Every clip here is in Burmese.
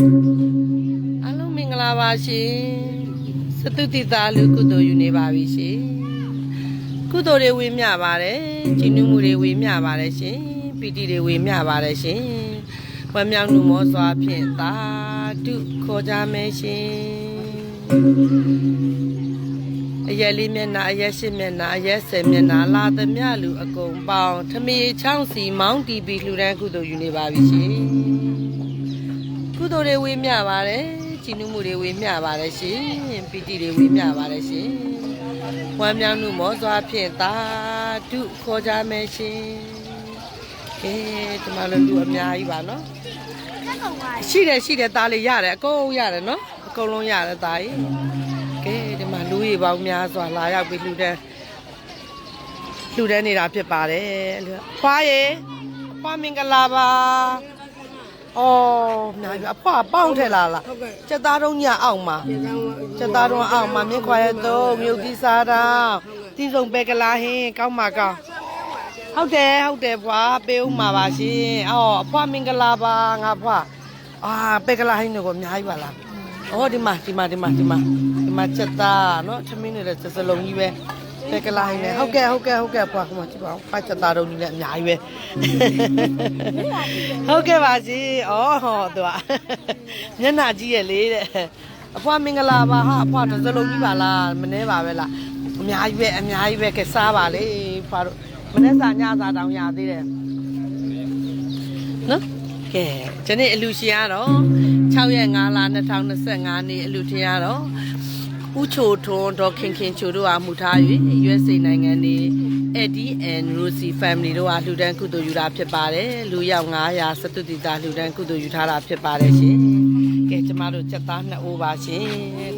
အားလုံးမင်္ဂလာပါရှင်စတုတိသားလူကုသိုလ်ယူနေပါပြီရှင်ကုသိုလ်တွေဝေမျှပါတယ်ကျင့်မှုတွေဝေမျှပါတယ်ရှင်ပီတိတွေဝေမျှပါတယ်ရှင်ဝမ်းမြောက်မှုမောစွာဖြင့်သာဓုခေါ်ကြမယ်ရှင်အရက်လေးမျက်နှာအရက်ရှစ်မျက်နှာအရက်ဆယ်မျက်နှာလာသမျှလူအကုန်ပေါင်းထမေချောင်းစီမောင်းတီးပြီးလှူဒန်းကုသိုလ်ယူနေပါပြီရှင်ကုသို လ်တွေဝေမျှပါတယ်ကြည်နုမှုတွေဝေမျှပါတယ်ရှင်ပီတိတွေဝေမျှပါတယ်ရှင်ဝမ်းမြောက်မှုမောစွာဖြင့်သာဓုခေါ်ကြမယ်ရှင်ကဲဒီမှာလည်းလူအများကြီးပါနော်ရှိတယ်ရှိတယ်သားလေးရတယ်အကုန်ရတယ်နော်အကုန်လုံးရတယ်သားကြီးကဲဒီမှာလူကြီးပေါင်းများစွာလာရောက်ပြီးလှူဒန်းလှူဒန်းနေတာဖြစ်ပါတယ်ခွာရေခွာမင်္ဂလာပါ အော်နိုင်ပြီအဖွားပေါင်းထက်လာလားဟုတ်ကဲ့စက်သားတုံးညအောက်မှာကျေကောင်းစက်သားတုံးအောက်မှာမြင့်ခွာရတော့မြုပ်သီးစားတာတီးစုံပဲကလာဟင်းကောင်းမှာကောင်းဟုတ်တယ်ဟုတ်တယ်ဖွာပေးဦးမှာပါရှင်အော်အဖွားမင်္ဂလာပါငါဖွာအာပဲကလာဟင်းတို့ကအများကြီးပါလားအော်ဒီမှာဒီမှာဒီမှာဒီမှာဒီမှာစက်သားနော်ထမင်းနေတဲ့စစလုံးကြီးပဲ ပဲကလာဟင်းနဲ့ဟုတ်ကဲ့ဟုတ်ကဲ့ဟုတ်ကဲ့ဖွာဟိုမှာကြည့်ပါဦးဖွာစက်သားတုံးကြီးလည်းအများကြီးပဲဟုတ်ကဲ့ပါရှင်။အော်ဟောသူကမျက်နှာကြီးရဲ့လေတဲ့အဖွားမင်္ဂလာပါဟာအဖွားတစ်စလုံးကြီးပါလားမနှဲပါပဲလားအများကြီးပဲအများကြီးပဲကဲစားပါလေဖွားတို့မနှဲစာညစာတောင်ရသေးတယ်နော်ကဲဒီနေ့အလူရှင်ကတော့6ရက်5လ2025နေ့အလူထင်ရတော့ ဦးချိုထွန်းဒေါ်ခင်ခင်ချိုတို့အားမှုထား၍ USA နိုင်ငံနေ Eddie and Rosie family တို့အားလှူဒန်းကုသိုလ်ယူတာဖြစ်ပါတယ်လူရောက်900စတုတိတာလှူဒန်းကုသိုလ်ယူထားတာဖြစ်ပါတယ်ရှင်ကဲကျမတို့ချက်သား2အိုးပါရှင်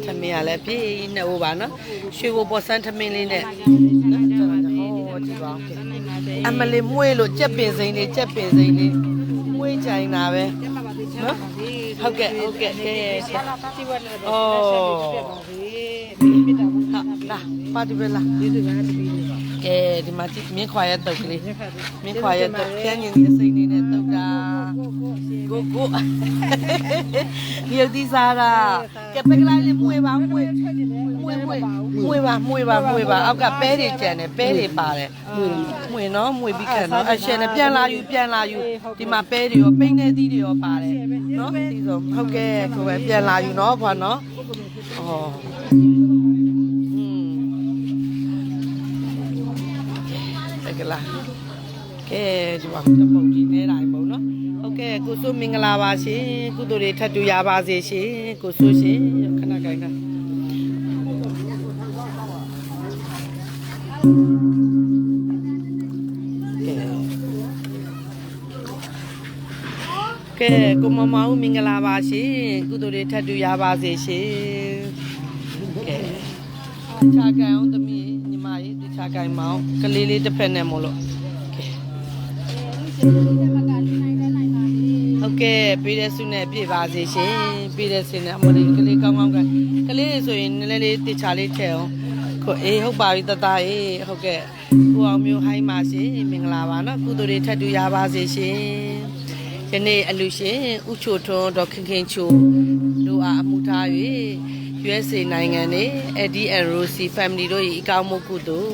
ထမင်းရလည်းပြေး2အိုးပါနော်ရွှေဘိုပေါ်ဆန်းထမင်းလေးနဲ့နော်ကျွန်တော်ဟောကြည့်ပါဦးကဲအမလေးမွေးလို့ကြက်ပင်စိမ်းလေးကြက်ပင်စိမ်းလေးမွေးကြိုင်တာပဲနော်ဟုတ်ကဲ့ဟုတ်ကဲ့ကဲဒီဝက်နဲ့အော်ပါစေမိမိတာဘူးဟာ လာပါတီပဲလားဒီစကားတပီးလေးကဲဒီမှာကြည့်မြင်းခွာရဲ့တုတ်ကလေးညခါပြီမြင်းခွာရဲ့တုတ်ခန်းရင်ဒီအစိမ့်လေးနဲ့တုတ်တာကိုကိုဒီရုပ်သီးစားတာကဲပကလာလေးမွေပါမွေမွေမွေမွေပါမွေပါမွေပါအောက်ကပဲတွေကြံတယ်ပဲတွေပါတယ်မွေနော်မွေပြီးခံနော်အရှင်နဲ့ပြန်လာယူပြန်လာယူဒီမှာပဲတွေရောပိန်းနေသီးတွေရောပါတယ်နော်ဒီဆိုဟုတ်ကဲ့ကိုပဲပြန်လာယူနော်ဖွာနော်အော် လားကဲဒီမှာတပုံကြီးနေတာပုံနော်ဟုတ်ကဲ့ကိုစိုးမင်္ဂလာပါရှင်ကုသိုလ်တွေထပ်တူရပါစေရှင်ကိုစိုးရှင်ခဏကြိုက်ခါကဲကဲကိုမမဦးမင်္ဂလာပါရှင်ကုသိုလ်တွေထပ်တူရပါစေရှင်ကဲချာကန်အောင်သမီး ညီမကြီးဒီချာကန်မအောင်ကလေးလေးတစ်ဖက်နဲ့မို့လို့ကဲဟုတ်ကဲ့ပေးတဲ့ဆုနဲ့ပြည့်ပါစေရှင်ပေးတဲ့ဆုနဲ့အမလေးကလေးကောင်းကောင်းကကလေးတွေဆိုရင်နည်းနည်းလေးတစ်ချာလေးထည့်အောင်ကိုအေးဟုတ်ပါပြီတတအေးဟုတ်ကဲ့ကိုအောင်မျိုးဟိုင်းပါရှင်မင်္ဂလာပါနော်ကုသိုလ်တွေထပ်တူရပါစေရှင်ယနေ့အလူရှင်ဥချိုထွန်းဒေါက်ခင်ခင်ချိုတို့အားအမှုထား၍ USA နိုင်ငံနေ Eddie and Rosie family တို့၏အကောင်းမှုကုသိုလ်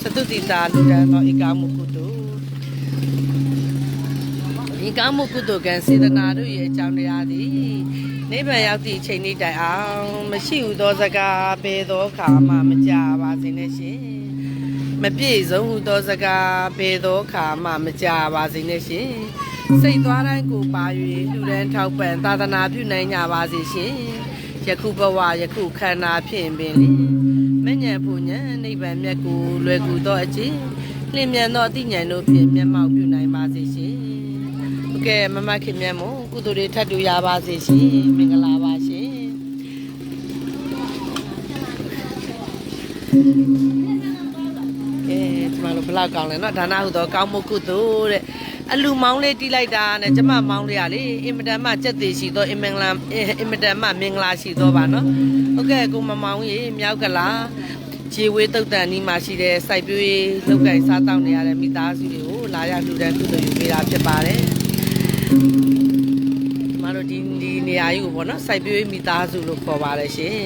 စတုတိတာလူတန်းသောအကောင်းမှုကုသိုလ်ဒီကောင်းမှုကုသိုလ်ကံစေတနာတို့၏အကြောင်းတရားသည်နိဗ္ဗာန်ရောက်သည့်အချိန်နေ့တိုင်အောင်မရှိဟုသောစကားဘယ်သောအခါမှမကြပါစေနဲ့ရှင်မပြည့်စုံဟုသောစကားဘယ်သောအခါမှမကြပါစေနဲ့ရှင်စိတ်သွားတိုင်းကိုပါ၍လူရန်ထောက်ပံ့သာသနာပြုနိုင်ကြပါစေရှင် ယခုဘဝယခုခန္ဓာဖြင့်ပင်လေမဉ္ဇဉ်ဖူဉ္ဇဉ်နိဗ္ဗာန်မြတ်ကိုလွယ်ကူသောအခြင်းလင်းမြန်သောအသိဉာဏ်တို့ဖြင့်မျက်မှောက်ပြုနိုင်ပါစေရှင်။ဟုတ်ကဲ့မမခင်မြတ်မို့ကုသိုလ်တွေထပ်တူရပါစေရှင်။မင်္ဂလာပါရှင်။ကဲဒီမှာလို့ဘလောက်ကောင်းလဲเนาะဒါနဟုသောကောင်းမှုကုသိုလ်တဲ့ အလူမောင်းလေးတီးလိုက်တာနဲ့ကျမမောင်းလေးကလေအင်မတန်မှကြက်သေးရှိသောအင်မင်္ဂလာအင်မတန်မှမင်္ဂလာရှိသောပါနော်ဟုတ်ကဲ့ကိုမမောင်းရေမြောက်ကလာခြေဝေးတုတ်တန်ဒီမှာရှိတဲ့စိုက်ပျိုးရေးလုပ်ကင်စားတောက်နေရတဲ့မိသားစုတွေကိုလာရလူတန်းသူတို့ယူပေးတာဖြစ်ပါတယ်ကျမတို့ဒီဒီနေရာကြီးကိုပေါ့နော်စိုက်ပျိုးရေးမိသားစုလို့ခေါ်ပါတယ်ရှင်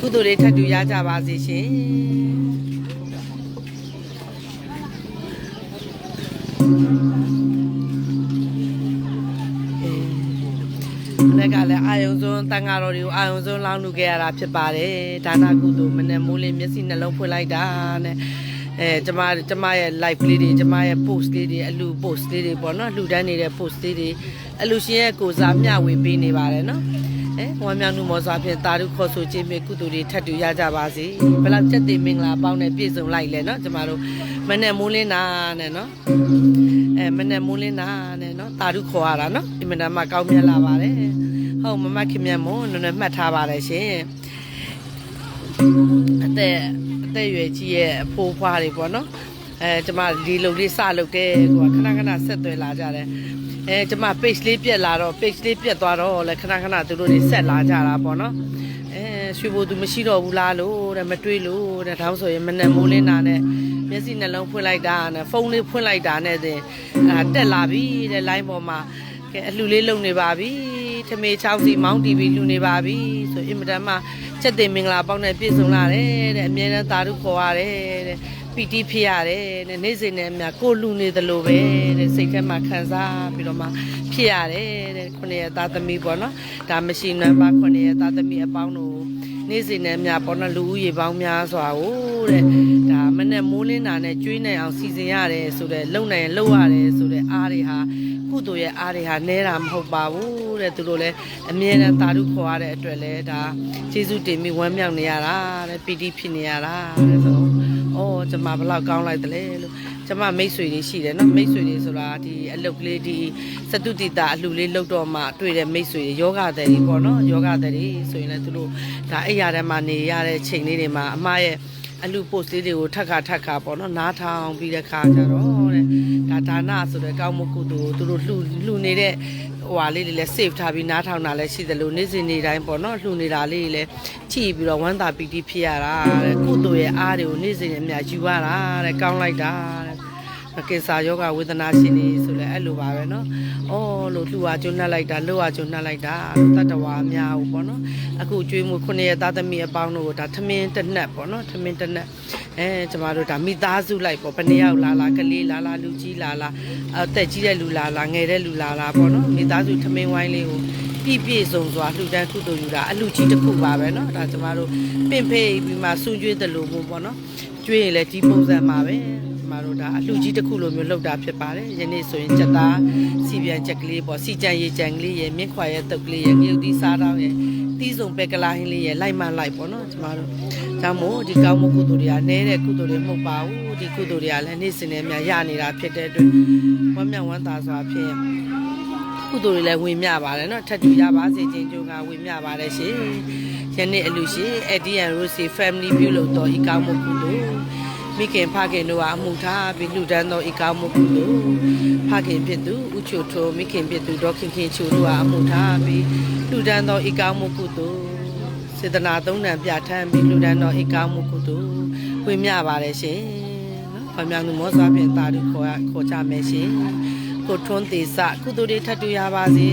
ကုသိုလ်တွေထပ်တူရကြပါစေရှင် မနေ့ကလည်းအာယုံစွန်းတန်ဃာတော်တွေကိုအာယုံစွန်းလောင်းလူခဲ့ရတာဖြစ်ပါတယ်ဒါနကုသိုလ်မနေ့မိုးလင်းမျက်စိနှလုံးဖွင့်လိုက်တာနဲ့အဲကျမကျမရဲ့ live လေးတွေကျမရဲ့ post လေးတွေအလူ post လေးတွေပေါ့နော်လှူဒန်းနေတဲ့ post လေးတွေအလူရှင်ရဲ့ကိုစားမျှဝေပေးနေပါတယ်နော် အဲဝမ်းမြောက်မှုမောစွာဖြင့်တာရုခေါ်ဆိုခြင်းဖြင့်ကုသိုလ်တွေထပ်တူရကြပါစေဘယ်လောက်ချက်သိမင်္ဂလာပေါင်းနဲ့ပြည့်စုံလိုက်လဲနော်ကျမတို့မနေ့မိုးလင်းတာနဲ့နော်အဲမနေ့မိုးလင်းတာနဲ့နော်တာရုခေါ်ရတာနော်ဒီမနက်မှကောင်းမြတ်လာပါတယ်ဟုတ်မမခင်မြတ်မို့နည်းနည်းမှတ်ထားပါတယ်ရှင်အသက်အသက်အရွယ်ကြီးရဲ့အဖိုးဖွားတွေပေါ့နော်အဲကျမဒီလုံလေးစလုပ်တယ်ကိုကခဏခဏဆက်သွယ်လာကြတယ် အဲကျမ page လေးပြက်လာတော့ page လေးပြက်သွားတော့လဲခဏခဏသူတို့တွေဆက်လာကြတာပေါ့နော်အဲရွှေဘိုသူမရှိတော့ဘူးလားလို့တဲ့မတွေးလို့တဲ့ဒါဆိုရင်မနဲ့မိုးလင်းတာနဲ့မျက်စိနှလုံးဖွင့်လိုက်တာနဲ့ဖုန်းလေးဖွင့်လိုက်တာနဲ့တင်အာတက်လာပြီတဲ့ line ပေါ်မှာကဲအလှလေးလုံနေပါပြီထမေချောင်းစီမောင်းတီဗီလှူနေပါပြီဆိုအင်မတန်မှချက်တင်မင်္ဂလာပေါင်းနဲ့ပြည့်စုံလာတယ်တဲ့အမြဲတမ်းသာဓုခေါ်ရတယ်တဲ့ ပီတိဖြစ်ရတယ်တဲ့နေ့စဉ်နဲ့အများကိုလူနေသလိုပဲတဲ့စိတ်ထဲမှာခံစားပြီးတော့မှဖြစ်ရတယ်တဲ့ခုနှစ်ရက်သားသမီးပေါ့နော်ဒါမရှိနံပါတ်ခုနှစ်ရက်သားသမီးအပေါင်းတို့နေ့စဉ်နဲ့အများပေါ့နော်လူဦးရေပေါင်းများစွာကိုတဲ့ဒါမနဲ့မိုးလင်းတာနဲ့ကျွေးနိုင်အောင်စီစဉ်ရတယ်ဆိုတဲ့လုံနိုင်ရင်လုံရတယ်ဆိုတဲ့အားတွေဟာကုသိုလ်ရဲ့အားတွေဟာနဲတာမဟုတ်ပါဘူးတဲ့သူတို့လည်းအမြဲတမ်းသာဓုခေါ်ရတဲ့အတွက်လည်းဒါကျေးဇူးတင်ပြီးဝမ်းမြောက်နေရတာတဲ့ပီတိဖြစ်နေရတာတဲ့ဆိုတော့ အော်ကျမဘယ်လောက်ကောင်းလိုက်တလဲလို့ကျမမိတ်ဆွေတွေရှိတယ်နော်မိတ်ဆွေတွေဆိုတာဒီအလုတ်ကလေးဒီစတုတိတာအလှလေးလုတ်တော့မှတွေ့တဲ့မိတ်ဆွေတွေယောဂတဲ့တွေပေါ့နော်ယောဂတဲ့တွေဆိုရင်လည်းသူတို့ဒါအိယာထဲမှာနေရတဲ့ချိန်လေးတွေမှာအမရဲ့အလူ post လေးတွေကိုထက်ခါထက်ခါပေါ့နော်နားထောင်ပြီးတဲ့ခါကျတော့တဲ့ ဒါဒါနဆိုတဲ့ကောင်းမှုကုသိုလ်ကိုသူတို့လှူလှူနေတဲ့ဟိုဟာလေးတွေလည်း save ထားပြီးနားထောင်တာလည်းရှိတယ်လို့နေ့စဉ်နေ့တိုင်းပေါ့နော်လှူနေတာလေးတွေလည်းကြည့်ပြီးတော့ဝမ်းသာပီတိဖြစ်ရတာတဲ့ကုသိုလ်ရဲ့အားတွေကိုနေ့စဉ်နဲ့အများယူရတာတဲ့ကောင်းလိုက်တာတဲ့မ ကင်ဆာယောဂဝေဒနာရှင်နေဆိုလဲအဲ့လိုပါပဲเนาะ။အော်လို့လှူအားကျွတ်နှက်လိုက်တာလှူအားကျွတ်နှက်လိုက်တာတတ္တဝါအများဘူးပေါ့နော်။အခုကျွေးမှုခုနှစ်ရက်သားသမီးအပေါင်းတို့ဒါထမင်းတစ်နက်ပေါ့နော်ထမင်းတစ်နက်အဲကျမတို့ဒါမိသားစုလိုက်ပေါ့ဘယ်နှစ်ယောက်လာလာကလေးလာလာလူကြီးလာလာအသက်ကြီးတဲ့လူလာလာငယ်တဲ့လူလာလာပေါ့နော်မိသားစုထမင်းဝိုင်းလေးကိုပြည့်ပြည့်စုံစွာလှူဒန်းကုသိုလ်ယူတာအလူကြီးတစ်ခုပါပဲเนาะဒါကျမတို့ပင့်ဖေးပြီးမှဆူကျွေးတယ်လို့ပေါ့နော်ကျွေးရင်လည်းဒီပုံစံပါပဲ ကျမတို့ဒါအလှကြီးတစ်ခုလိုမျိုးလှုပ်တာဖြစ်ပါတယ်ယနေ့ဆိုရင်ချက်သားစီပြန်ချက်ကလေးပေါ့စီကြံရေကြံကလေးရဲ့မြင့်ခွာရဲ့တုတ်ကလေးရဲ့ငရုတ်သီးစားတောင်းရဲ့တီးစုံပဲကလာဟင်းလေးရဲ့လိုက်မှလိုက်ပေါ့နော်ကျမတို့ဒါမို့ဒီကောင်းမှုကုသိုလ်တွေကနဲတဲ့ကုသိုလ်တွေမဟုတ်ပါဘူးဒီကုသိုလ်တွေကလည်းနေ့စဉ်နဲ့များရနေတာဖြစ်တဲ့အတွက်ဝမ်းမြောက်ဝမ်းသာစွာဖြင့်ကုသိုလ်တွေလည်းဝင်မြပါတယ်နော်ထပ်တူရပါစေခြင်းကြိုးကဝင်မြပါတယ်ရှင်ယနေ့အလူရှင် Edian Rose Family ပြုလုပ်တော်ဤကောင်းမှုကုသိုလ် မိခင်ဖခင်တို့ကအမှုထားပြီးလှူဒန်းသောဤကောင်းမှုကုသိုလ်ဖခင်ဖြစ်သူဥချိုထိုမိခင်ဖြစ်သူဒေါခင်ခင်ချိုတို့ကအမှုထားပြီးလှူဒန်းသောဤကောင်းမှုကုသိုလ်စေတနာသုံးဏပြဋ္ဌာန်းပြီးလှူဒန်းသောဤကောင်းမှုကုသိုလ်ဝင်မြပါတယ်ရှင်နော်။ဘာမြောင်သူမောစွာဖြင့်တာတို့ခေါ်ရခေါ်ကြမယ်ရှင်။ကိုထွန်းသေးစကုသိုလ်တွေထပ်တူရပါစေ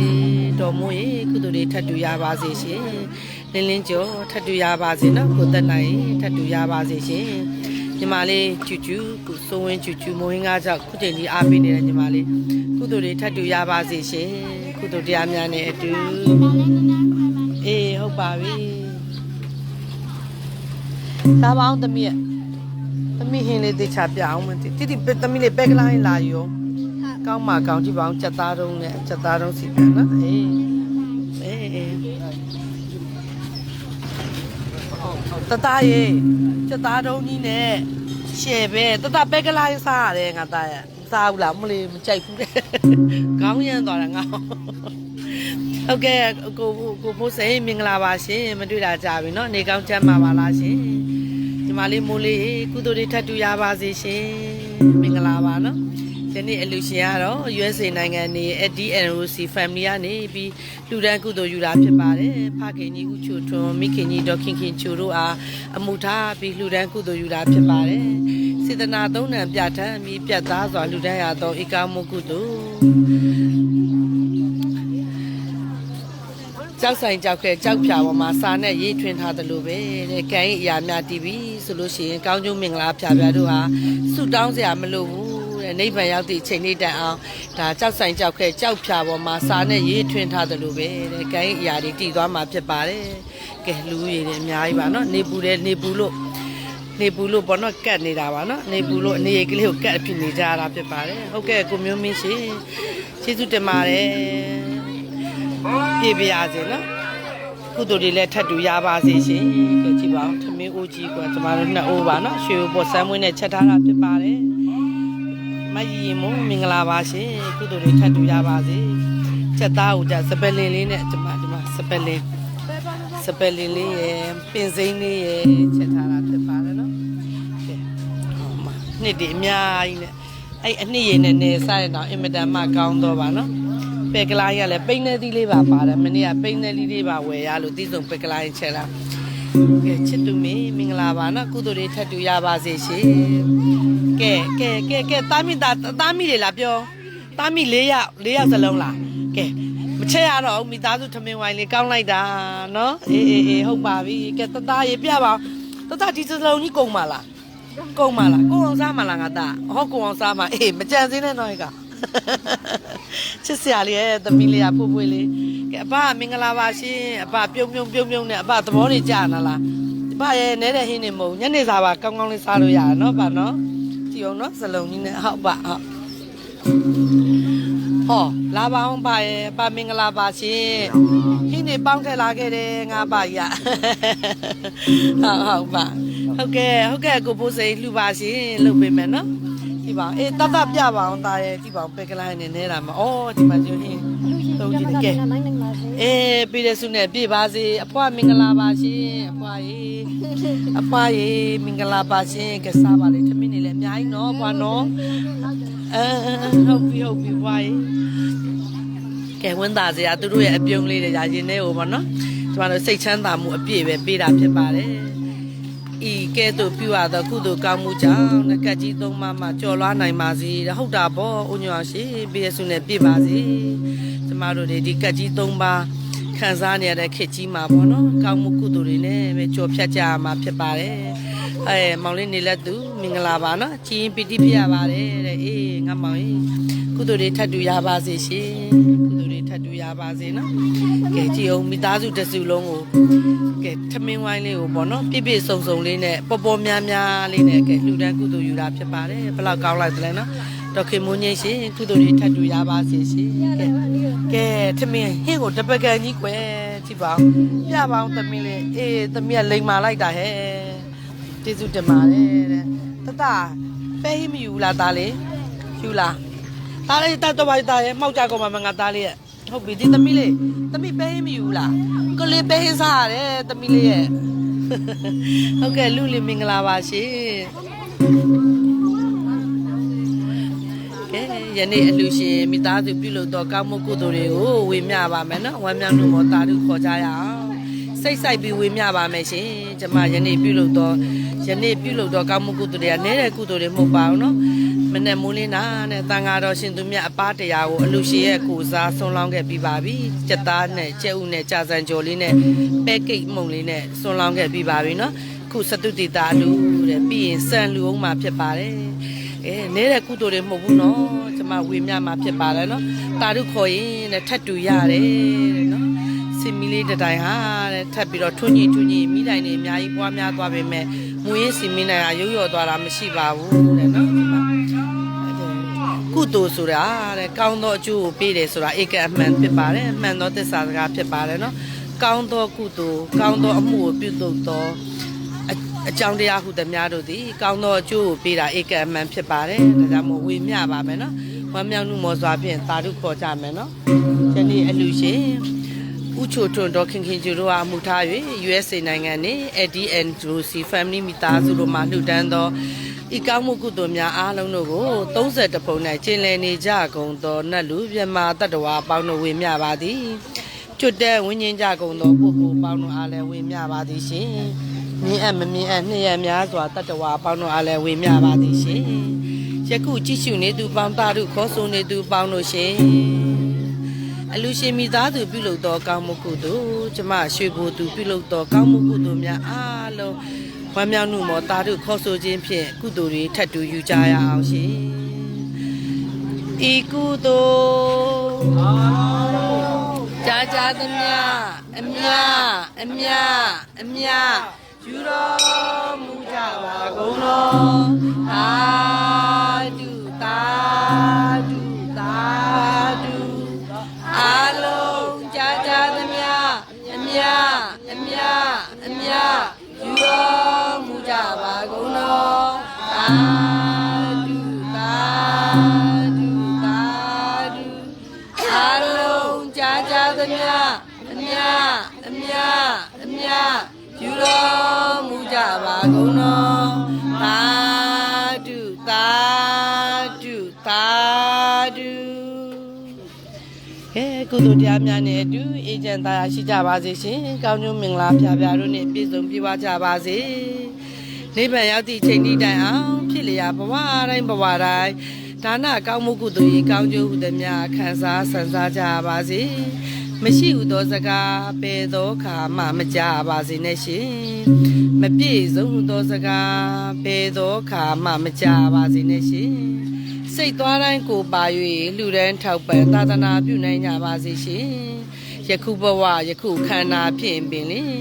တော်မို့ရေကုသိုလ်တွေထပ်တူရပါစေရှင်။လင်းလင်းကျော်ထပ်တူရပါစေနော်ကိုသက်နိုင်ထပ်တူရပါစေရှင်။ ညီမလေးကျူကျူကိုစိုးဝင်းကျူကျူမိုးဟင်းကားကြောင့်ခုချိန်ကြီးအားပေးနေတဲ့ညီမလေးကုသိုလ်တွေထပ်တူရပါစေရှင်။ကုသိုလ်တရားများနဲ့အတူအေးဟုတ်ပါပြီ။စားပါအောင်သမီးရဲ့သမီးဟင်းလေးတေချာပြအောင်မတိတိသမီးလေးပဲကလိုင်းလာရောကောင်းမှကောင်းကြည့်ပါအောင်ချက်သားတုံးနဲ့ချက်သားတုံးစီပြန်နော်အေးအေးအေး တတရေချက်သားတုံးကြီးနဲ့ရှယ်ပဲတတပဲကလိုင်းစားရတယ်ငါသားရစားဘူးလားမလေးမကြိုက်ဘူးတဲ့ခေါင်းရမ်းသွားတာငါဟုတ်ကဲ့ကိုကိုဖိုးစိန်မင်္ဂလာပါရှင်မတွေ့တာကြပြီเนาะနေကောင်းချမ်းပါပါလားရှင်ညီမလေးမိုးလေးကုသိုလ်တွေထပ်တူရပါစေရှင်မင်္ဂလာပါเนาะ ဒီနေ့အလူရှင်ကတော့ USA နိုင်ငံနေ ADNOC family ကနေပြီးလူဒန်းကုသိုလ်ယူတာဖြစ်ပါတယ်ဖခင်ကြီးဦးချိုထွန်းမိခင်ကြီးဒေါခင်ခင်ချိုတို့အားအမှုထားပြီးလူဒန်းကုသိုလ်ယူတာဖြစ်ပါတယ်စေတနာသုံးဏပြဋ္ဌာန်းပြီးပြတ်သားစွာလူဒန်းရသောဧကမှုကုသိုလ်ကြောက်ဆိုင်ကြောက်ခဲကြောက်ဖြာပေါ်မှာစာနဲ့ရေးထွင်းထားတယ်လို့ပဲတဲ့ကံဤအရာများတီးပြီဆိုလို့ရှိရင်ကောင်းကျိုးမင်္ဂလာဖြာဖြာတို့ဟာဆုတောင်းစရာမလိုဘူးတဲ့ နိဗ္ဗာန်ရောက်သည့်အချိန်လေးတန်အောင်ဒါကြောက်ဆိုင်ကြောက်ခဲကြောက်ဖြာပေါ်မှာစာနဲ့ရေးထွင်းထားတယ်လို့ပဲတဲ့ကံဤအရာတွေတည်သွားမှာဖြစ်ပါတယ်ကဲလူရည်တွေအများကြီးပါနော်နေပူတယ်နေပူလို့နေပူလို့ဘောနော်ကတ်နေတာပါနော်နေပူလို့အနေရကလေးကိုကတ်အဖြစ်နေကြတာဖြစ်ပါတယ်ဟုတ်ကဲ့ကိုမျိုးမင်းရှင်ကျေးဇူးတင်ပါတယ်ပြည့်ပြရစေနော်ကုသိုလ်တွေလည်းထပ်တူရပါစေရှင်ကြည့်ကြည့်ပါဦးထမင်းအိုးကြီးကကျမတို့နှစ်အိုးပါနော်ရွှေပေါ်ဆမ်းမွေးနဲ့ချက်ထားတာဖြစ်ပါတယ် မယီရင်မမင်္ဂလာပါရှင်ကုသိုလ်တွေထပ်တူရပါစေချက်သားဦးကြစပယ်လင်လေးနဲ့ကျမကျမစပယ်လင်စပယ်လင်လေးရယ်ပင်စိမ့်လေးရယ်ချက်ထားတာဖြစ်ပါတယ်နော်ကဲဟောမှာနှစ်ဒီအများကြီးနဲ့အဲ့အနှစ်ရည်နဲ့နေစားရတော့အင်မတန်မှကောင်းတော့ပါနော်ပက်ကလာရလဲပိန်းနေသီးလေးပါပါတယ်မနေ့ကပိန်းနေသီးလေးပါဝယ်ရလို့တီးဆုံးပက်ကလာရင်ချက်လာ ကဲချစ်သူမင်းမင်္ဂလာပါနော်ကုသိုလ်တွေထပ်တူရပါစေရှင်ကဲကဲကဲကဲတာမိတာတာမိလေလားပြောတာမိ၄ယောက်၄ယောက်စလုံးလားကဲမချက်ရတော့ဘူးမိသားစုထမင်းဝိုင်းလေးကောင်းလိုက်တာနော်အေးအေးအေးဟုတ်ပါပြီကဲတသားရေပြပါအောင်တသားဒီစလုံးကြီးကုန်ပါလားကုန်ပါလားကုန်အောင်စားမလားငါသားဟောကုန်အောင်စားမှာအေးမကြံစင်းနဲ့တော့ကချစ်စရာလေးရဲ့သမီးလေးကဖွဖွလေးကဲ အဖမင်္ဂလာပါရှင်အဖပြုံးပြုံးပြုံးပြုံးနဲ့အဖသဘောတွေကြာနာလားအဖရဲ့နဲတဲ့ဟင်းနေမဟုတ်ညနေစာပါကောင်းကောင်းလေးစားလို့ရတယ်နော်ဗာနော်ကြည့်အောင်နော်စလုံးကြီးနဲ့ဟုတ်ပါဟုတ်ဟောလာပါအောင်ပါရဲ့ပါမင်္ဂလာပါရှင်ဟင်းနေပေါင်းထည့်လာခဲ့တယ်ငါပါရဟုတ်ဟုတ်ပါဟုတ်ကဲ့ဟုတ်ကဲ့ကိုပိုးစိန်လှူပါရှင်လုပ်ပေးမယ်နော် ကြည့်ပါဦးအေးတတ်တတ်ပြပါအောင်သားရဲ့ကြည့်ပါဦးပက်ကလိုင်းနဲ့နဲတာမအော်ဒီမှာကျိုးဟင်းသုံးကြည့်တယ်ကဲနိုင်နိုင်ပါစေအေးပြည်တဲ့စုနဲ့ပြည့်ပါစေအဖွားမင်္ဂလာပါရှင်အဖွားရေအဖွားရေမင်္ဂလာပါရှင်ကစားပါလေထမင်းနေလည်းအများကြီးနော်ဘွာနော်အဲဟုတ်ပြီဟုတ်ပြီဘွာရေကဲဝန်သားစရာသူတို့ရဲ့အပြုံးလေးတွေရာရင်နေဟိုပေါ့နော်ကျမတို့စိတ်ချမ်းသာမှုအပြည့်ပဲပေးတာဖြစ်ပါတယ် ဤကဲ့သို့ပြုရသောကုသိုလ်ကောင်းမှုကြောင့်ငကတ်ကြီးသုံးပါးမှကြော်လွားနိုင်ပါစေတဲ့ဟုတ်တာပေါ့ဦးညွှန်ရှိပြည့်စုံနဲ့ပြည့်ပါစေကျမတို့တွေဒီကတ်ကြီးသုံးပါးခံစားနေရတဲ့ခေတ်ကြီးမှာပေါ့နော်ကောင်းမှုကုသိုလ်တွေနဲ့ပဲကြော်ဖြတ်ကြရမှာဖြစ်ပါတယ်အဲမောင်လေးနေလက်သူမင်္ဂလာပါနော်ကြီးရင်ပီတိဖြစ်ရပါတယ်တဲ့အေးငါမောင်ရင် ကုသိုလ်တွေထပ်တူရပါစေရှင်ကုသိုလ်တွေထပ်တူရပါစေနော်ကဲကြည်အောင်မိသားစုတစ်စုလုံးကိုကဲထမင်းဝိုင်းလေးကိုပေါ့နော်ပြည့်ပြည့်စုံစုံလေးနဲ့ပေါ်ပေါ်များများလေးနဲ့ကဲလှူဒန်းကုသိုလ်ယူတာဖြစ်ပါတယ်ဘယ်လောက်ကောင်းလိုက်သလဲနော်ဒေါက်ခင်မိုးငိမ့်ရှင်ကုသိုလ်တွေထပ်တူရပါစေရှင်ကဲကဲထမင်းဟင်းကိုတပကံကြီးကွယ်ကြည့်ပါဦးပြပါအောင်သမီးလေးအေးသမီးကလိန်မာလိုက်တာဟဲ့ကျေးဇူးတင်ပါတယ်တဲ့တတပဲဟင်းမယူလားသားလေးယူလား သားလေးတတ်တော့ပါသားရဲ့မှောက်ကြကုန်မှာမငါသားလေးရဲ့ဟုတ်ပြီဒီသမီးလေးသမီးပဲဟင်းမယူလားကိုလေးပဲဟင်းစားရတယ်သမီးလေးရဲ့ဟုတ်ကဲ့လူလေးမင်္ဂလာပါရှင်ကဲယနေ့အလူရှင်မိသားစုပြုလုပ်တော့ကောင်းမှုကုသိုလ်တွေကိုဝေမျှပါမယ်နော်ဝမ်းမြောက်လို့မောတာတို့ခေါ်ကြရအောင်စိတ်ဆိုင်ပြီးဝေမျှပါမယ်ရှင်ကျမယနေ့ပြုလုပ်တော့ယနေ့ပြုလုပ်တော့ကောင်းမှုကုသိုလ်တွေကနည်းတဲ့ကုသိုလ်တွေမဟုတ်ပါဘူးနော် မနဲ့မိုးလင်းတာနဲ့တန်ဃာတော်ရှင်သူမြတ်အပားတရားကိုအလူရှင်ရဲ့ကိုစားဆွန်လောင်းခဲ့ပြီးပါပြီစက်သားနဲ့ကျဲဥနဲ့ကြာစံကြော်လေးနဲ့ပဲကိတ်မုံလေးနဲ့ဆွန်လောင်းခဲ့ပြီးပါပြီနော်ခုစတုတိတာအလူတဲ့ပြီးရင်စံလူအောင်မှာဖြစ်ပါတယ်အဲနေတဲ့ကုသိုလ်တွေမဟုတ်ဘူးနော်ကျမဝေမျှမှာဖြစ်ပါတယ်နော်တာရုခေါ်ရင်တဲ့ထတ်တူရတယ်တဲ့နော်စင်မီလေးတစ်တိုင်ဟာတဲ့ထပ်ပြီးတော့ထွန်းညင်ထွန်းညင်မိတိုင်နေအများကြီးပွားများသွားပေမဲ့မူရင်းစီမင်းနိုင်ကရုပ်ရော်သွားတာမရှိပါဘူးတဲ့နော်ဒီမှာ ကုသိုလ်ဆိုတာတဲ့ကောင်းသောအကျိုးကိုပေးတယ်ဆိုတာဧကအမှန်ဖြစ်ပါတယ်အမှန်သောသစ္စာစကားဖြစ်ပါတယ်နော်ကောင်းသောကုသိုလ်ကောင်းသောအမှုကိုပြုလုပ်သောအအကြောင်းတရားဟုသမျှတို့သည်ကောင်းသောအကျိုးကိုပေးတာဧကအမှန်ဖြစ်ပါတယ်ဒါကြောင့်မို့ဝေမျှပါမယ်နော်ဝမ်းမြောက်မှုမောစွာဖြင့်သာဓုခေါ်ကြမယ်နော်ယနေ့အလူရှင်ဥချိုထွန်းဒေါခင်ခင်ကျူတို့အားအမှုထား၍ USA နိုင်ငံနှင့် ADN Rosi Family မိသားစုတို့မှလှူဒန်းသော ဤကောင်းမှုကုသိုလ်များအားလုံးတို့ကို30ပုံ၌ကျင်လည်နေကြကုန်သောနတ်လူမြမတတ္တဝါအပေါင်းတို့ဝေမျှပါသည်ကျွတ်တဲ့ဝိညာဉ်ကြကုန်သောပုဂ္ဂိုလ်အပေါင်းတို့အားလည်းဝေမျှပါသည်ရှင်မြင်အပ်မမြင်အပ်နှစ်ရက်များစွာတတ္တဝါအပေါင်းတို့အားလည်းဝေမျှပါသည်ရှင်ယခုကြည့်ရှုနေသူပေါင်းသားတို့ခေါ်ဆိုနေသူပေါင်းတို့ရှင်အလူရှင်မိသားစုပြုလုပ်သောကောင်းမှုကုသိုလ်ကျမရွှေဘိုသူပြုလုပ်သောကောင်းမှုကုသိုလ်များအားလုံး ဝမ်းမြောက်မှုမောတာတို့ခေါ်ဆိုခြင်းဖြင့်ကုသိုလ်တွေထပ်တူယူကြရအောင်ရှင်ဤကုသိုလ်ကြာကြာသမျှအမြအမြအမြယူတော်မူကြပါကုန်တော်သာဓုသာဓုသာဓုအာလုံး ကဲကုသိုလ်တရားများနဲ့အတူအေဂျင့်သားရရှိကြပါစေရှင်။ကောင်းကျိုးမင်္ဂလာဖျားဖျားတို့နဲ့ပြည့်စုံပြည့်ဝကြပါစေ။နိဗ္ဗာန်ရောက်သည့်ချိန်ဒီတိုင်အောင်ဖြစ်လျာဘဝတိုင်းဘဝတိုင်းဒါနကောင်းမှုကုသိုလ်ရေးကောင်းကျိုးဟုသည်များခံစားဆန်စားကြပါစေ။မရှိဟုသောစကားပေသောခါမှမကြပါစေနဲ့ရှင်။မပြည့်စုံဟုသောစကားပေသောခါမှမကြပါစေနဲ့ရှင်။ စိတ်သွားတိုင်းကိုပါ၍လူဒန်းထောက်ပံ့သာသနာပြုနိုင်ကြပါစေရှင်ယခုဘဝယခုခန္ဓာဖြင့်ပင်လင်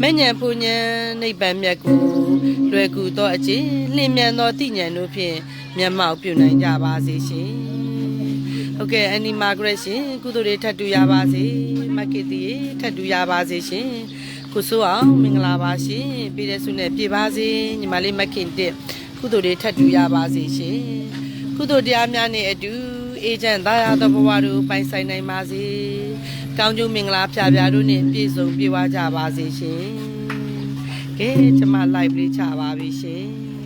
မဉ္ဇဉ်ပူဉ္ဇဉ်နိဗ္ဗာန်မြတ်ကိုလွယ်ကူသောအခြင်းလင်းမြန်သောတိဉ္ဇဉ်တို့ဖြင့်မျက်မှောက်ပြုနိုင်ကြပါစေရှင်ဟုတ်ကဲ့အန်နီမာဂရက်ရှင်ကုသိုလ်တွေထပ်တူရပါစေမက်ကီတီထပ်တူရပါစေရှင်ကုဆိုးအောင်မင်္ဂလာပါရှင်ပြည်တဲ့ဆုနဲ့ပြပါစေညီမလေးမက်ခင်တက်ကုသိုလ်တွေထပ်တူရပါစေရှင် ကုသိုလ်တရားများနဲ့အတူအေဂျင့်သားရသောဘဝတို့ပိုင်ဆိုင်နိုင်ပါစေ။ကောင်းကျိုးမင်္ဂလာဖျားဖျားတို့နဲ့ပြည့်စုံပြည့်ဝကြပါစေရှင်။ကဲကျွန်မ live လေးချပါပြီရှင်။